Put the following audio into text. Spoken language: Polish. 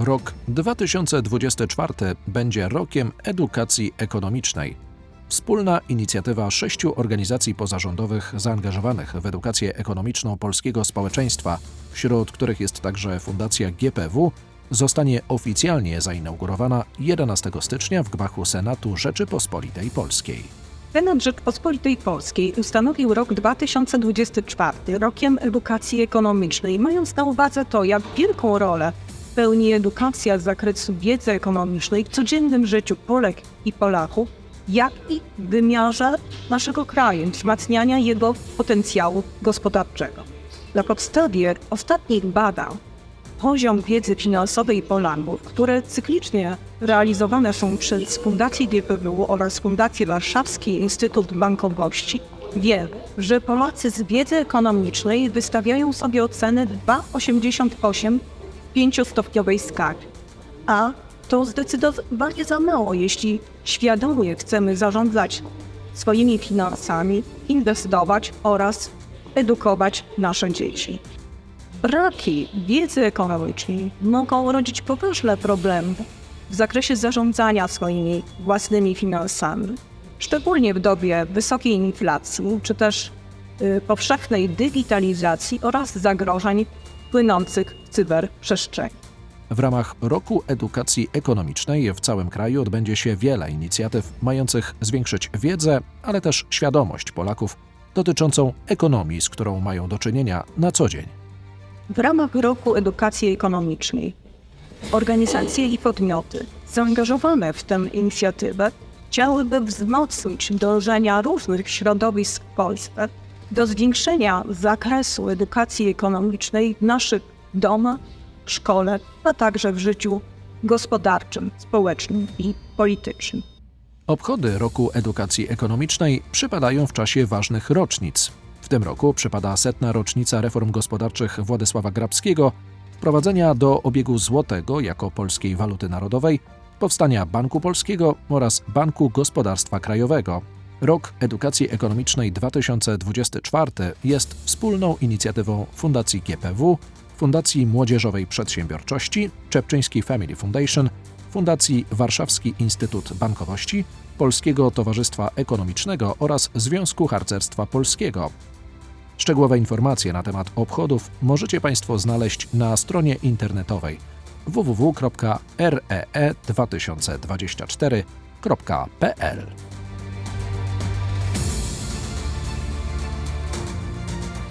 Rok 2024 będzie rokiem edukacji ekonomicznej. Wspólna inicjatywa sześciu organizacji pozarządowych zaangażowanych w edukację ekonomiczną polskiego społeczeństwa, wśród których jest także Fundacja GPW, zostanie oficjalnie zainaugurowana 11 stycznia w gmachu Senatu Rzeczypospolitej Polskiej. Senat Rzeczpospolitej Polskiej ustanowił rok 2024 rokiem edukacji ekonomicznej, mając na uwadze to, jak wielką rolę pełni edukacja z zakresu wiedzy ekonomicznej w codziennym życiu Polek i Polaków, jak i w wymiarze naszego kraju, wzmacniania jego potencjału gospodarczego. Na podstawie ostatnich badań poziom wiedzy finansowej Polaków, które cyklicznie realizowane są przez Fundację GPW oraz Fundację Warszawski Instytut Bankowości, wie, że Polacy z wiedzy ekonomicznej wystawiają sobie ocenę 2,88 w pięciostopniowej skali. A to zdecydowanie za mało, jeśli świadomie chcemy zarządzać swoimi finansami, inwestować oraz edukować nasze dzieci. Braki wiedzy ekonomicznej mogą rodzić poważne problemy w zakresie zarządzania swoimi własnymi finansami, szczególnie w dobie wysokiej inflacji czy też y, powszechnej digitalizacji oraz zagrożeń płynących cyberprzestrzeni. W ramach Roku Edukacji Ekonomicznej w całym kraju odbędzie się wiele inicjatyw mających zwiększyć wiedzę, ale też świadomość Polaków dotyczącą ekonomii, z którą mają do czynienia na co dzień. W ramach roku edukacji ekonomicznej organizacje i podmioty zaangażowane w tę inicjatywę chciałyby wzmocnić dążenia różnych środowisk w Polsce do zwiększenia zakresu edukacji ekonomicznej w naszych domach, szkole, a także w życiu gospodarczym, społecznym i politycznym. Obchody Roku Edukacji Ekonomicznej przypadają w czasie ważnych rocznic. W tym roku przypada setna rocznica reform gospodarczych Władysława Grabskiego, wprowadzenia do obiegu złotego jako polskiej waluty narodowej, powstania Banku Polskiego oraz Banku Gospodarstwa Krajowego. Rok Edukacji Ekonomicznej 2024 jest wspólną inicjatywą Fundacji GPW, Fundacji Młodzieżowej Przedsiębiorczości, Czepczyńskiej Family Foundation, Fundacji Warszawski Instytut Bankowości, Polskiego Towarzystwa Ekonomicznego oraz Związku Harcerstwa Polskiego. Szczegółowe informacje na temat obchodów możecie Państwo znaleźć na stronie internetowej E www.ree2024.pl.